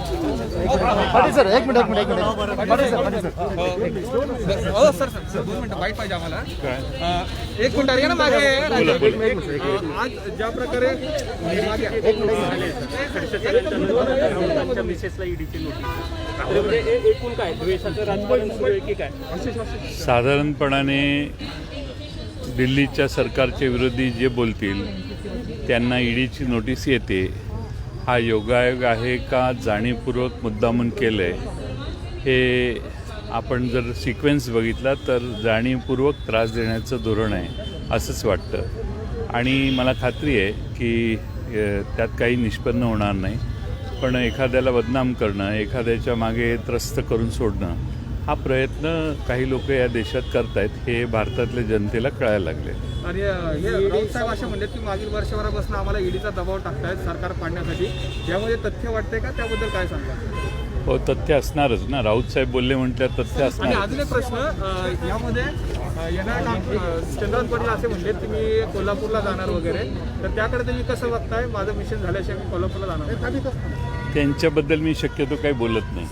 Patil sir एक minute एक minute एक minute. Patil sir Patil sir. हो सर सर दोन मिनिटं बाईट पाहिजे आम्हाला. एक मिनिट या ना मागे. आज ज्या प्रकारे. त्यांच्या मिसेसला ईडीची नोटीस म्हणजे ए- एकूण काय? द्वेषाचं राजकारण की काय? साधारणपणाने दिल्लीच्या सरकारच्या विरोधी जे बोलतील त्यांना ईडीची नोटीस येते. हा योगायोग आहे का जाणीवपूर्वक मुद्दामून केलं आहे हे आपण जर सिक्वेन्स बघितला तर जाणीवपूर्वक त्रास देण्याचं धोरण आहे असंच वाटतं. आणि मला खात्री आहे की त्यात काही निष्पन्न होणार नाही. पण एखाद्याला बदनाम करणं एखाद्याच्या मागे त्रस्त करून सोडणं हा प्रयत्न काही लोक या देशात करतायत हे भारतातल्या जनतेला कळायला लागले आणि हे राऊत साहेब असे म्हणले की मागील वर्षभरापासून आम्हाला ईडीचा दबाव टाकतायत सरकार पाडण्यासाठी. यामध्ये तथ्य वाटतंय का? त्याबद्दल काय सांगा हो तथ्य असणारच ना. राऊत साहेब बोलले म्हटल्यावर तथ्य असणार अजून एक प्रश्न यामध्ये चंद्रकांत पाटील असे म्हणले की मी कोल्हापूरला जाणार वगैरे. तर त्याकडे तुम्ही कसं बघताय? माझं मिशन झाल्याशिवाय मी कोल्हापूरला जाणार त्यांच्याबद्दल मी शक्यतो काही बोलत नाही.